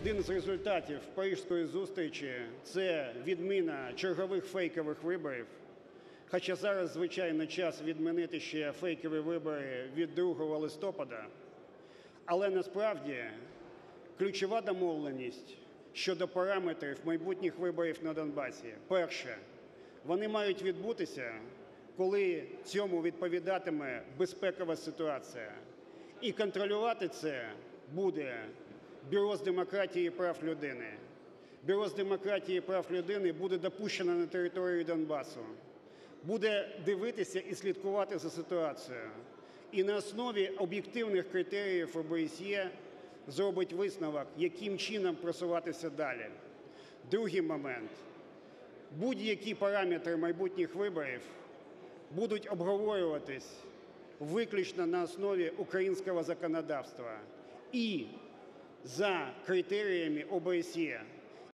один з результатів парижської зустрічі це відміна чергових фейкових виборів. Хоча зараз, звичайно, час відмінити ще фейкові вибори від 2 листопада. Але насправді ключова домовленість щодо параметрів майбутніх виборів на Донбасі. Перше, вони мають відбутися, коли цьому відповідатиме безпекова ситуація. І контролювати це буде Бюро з демократії і прав людини. Бюро з демократії і прав людини буде допущено на територію Донбасу, буде дивитися і слідкувати за ситуацією. І на основі об'єктивних критеріїв ОБСЄ зробить висновок, яким чином просуватися далі. Другий момент. Будь-які параметри майбутніх виборів будуть обговорюватись виключно на основі українського законодавства і за критеріями ОБСЄ.